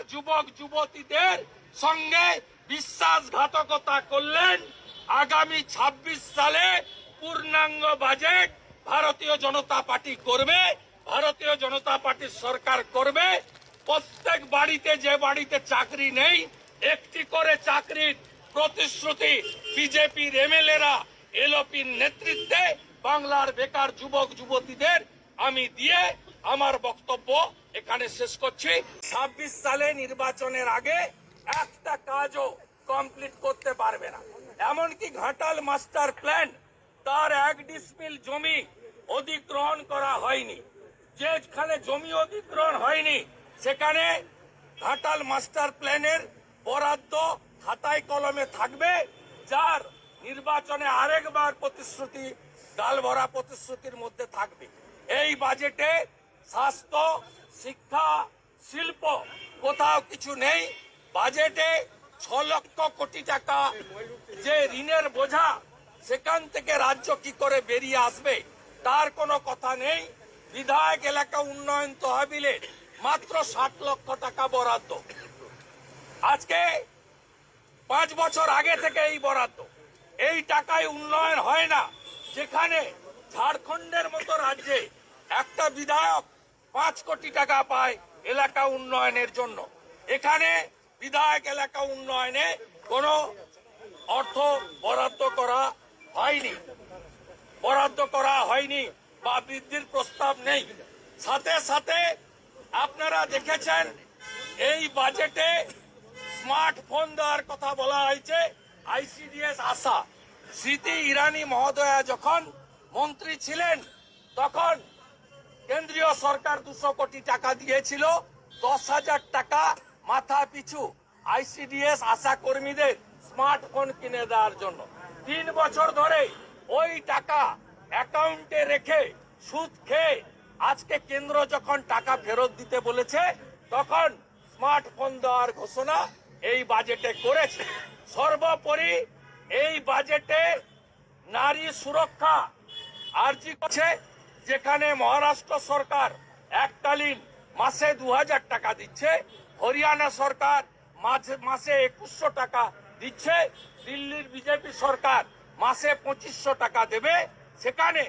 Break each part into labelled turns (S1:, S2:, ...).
S1: বেকার যুবক, যুবতীদের সঙ্গে বিশ্বাসঘাতকতা করলেন আগামী ২৬ সালে পূর্ণাঙ্গ বাজেট ভারতীয় জনতা পার্টি করবে, ভারতীয় জনতা পার্টির সরকার করবে। প্রত্যেক বাড়িতে যে বাড়িতে চাকরি নেই, একটি করে চাকরির প্রতিশ্রুতি বিজেপির এমএলএরা, এলপির নেতৃত্বে বাংলার বেকার যুবক, যুবতীদের আমি দিয়ে আমার বক্তব্য এখানে শেষ করছি। ছাব্বিশ সালে নির্বাচনের আগে একটা কাজও কমপ্লিট করতে পারবে না। এমনকি ঘাটাল মাস্টার প্ল্যান তার এক ডিসমিল জমি অধিগ্রহণ করা হয়নি। যেখানে জমি অধিগ্রহণ হয়নি, সেখানে ঘাটাল মাস্টার প্ল্যানের বরাদ্দ খাতায় কলমে থাকবে, যার নির্বাচনে আরেকবার প্রতিশ্রুতি গাল ভরা প্রতিশ্রুতির মধ্যে থাকবে। এই বাজেটে স্বাস্থ্য শিক্ষা, শিল্প, কোথাও কিছু নেই। বাজেটে ছ লক্ষ কোটি টাকা। যে ঋণের বোঝা, সেখান থেকে রাজ্য কি করে বেরিয়ে আসবে, তার কোনো কথা নেই। বিধায়ক এলাকা উন্নয়ন তহবিলে মাত্র ষাট লক্ষ টাকা বরাদ্দ। আজকে পাঁচ বছর আগে থেকে এই বরাদ্দ। এই টাকায় উন্নয়ন হয় না। যেখানে ঝাড়খণ্ডের মতো রাজ্যে একটা বিধায়ক পাঁচ কোটি টাকা পায় এলাকা উন্নয়নের জন্য। এখানে বিধায়ক এলাকা উন্নয়নে কোনো অর্থ বরাদ্দ করা হয়নি। বরাদ্দ করা হয়নি বা বৃদ্ধির প্রস্তাব নেই। সাথে সাথে আপনারা দেখেছেন, এই বাজেটে স্মার্টফোন দেওয়ার কথা বলা হয়েছে, আইসিডিএস আশা। স্মৃতি ইরানি মহোদয়া যখন মন্ত্রী ছিলেন, তখন কেন্দ্রীয় সরকার দুশো কোটি টাকা দিয়েছিল, দশ হাজার টাকা মাথা পিছু আইসিডিএস আশা কর্মীদের স্মার্টফোন কিনে দেওয়ার জন্য। তিন বছর ধরে ওই টাকা অ্যাকাউন্টে রেখে সুদ খেয়ে আজকে কেন্দ্র যখন টাকা ফেরত দিতে বলেছে, তখন স্মার্টফোন দেওয়ার ঘোষণা এই বাজেটে করেছে। সর্বোপরি এই বাজেটে নারী সুরক্ষা আর্জি করছে যেখানে মহারাষ্ট্র সরকার এককালীন মাসে দু হাজার টাকা দিচ্ছে, হরিয়ানা সরকার মাসে একুশশো টাকা দিচ্ছে, দিল্লির বিজেপি সরকার মাসে পঁচিশশো টাকা দেবে। সেখানে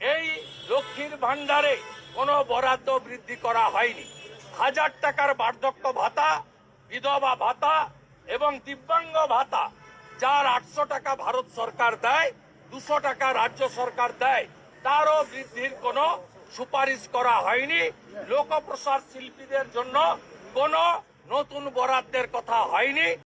S1: এই লক্ষ্মীর ভান্ডারে কোনো বরাদ্দ বৃদ্ধি করা হয়নি। হাজার টাকার বার্ধক্য ভাতা, বিধবা ভাতা এবং দিব্যাঙ্গ ভাতা, যার আটশো টাকা ভারত সরকার দেয়, দুশো টাকা রাজ্য সরকার দেয় তারও বৃদ্ধির কোনো সুপারিশ করা হয়নি। লোকপ্রসার শিল্পীদের জন্য কোনো নতুন বরাদ্দের কথা হয়নি।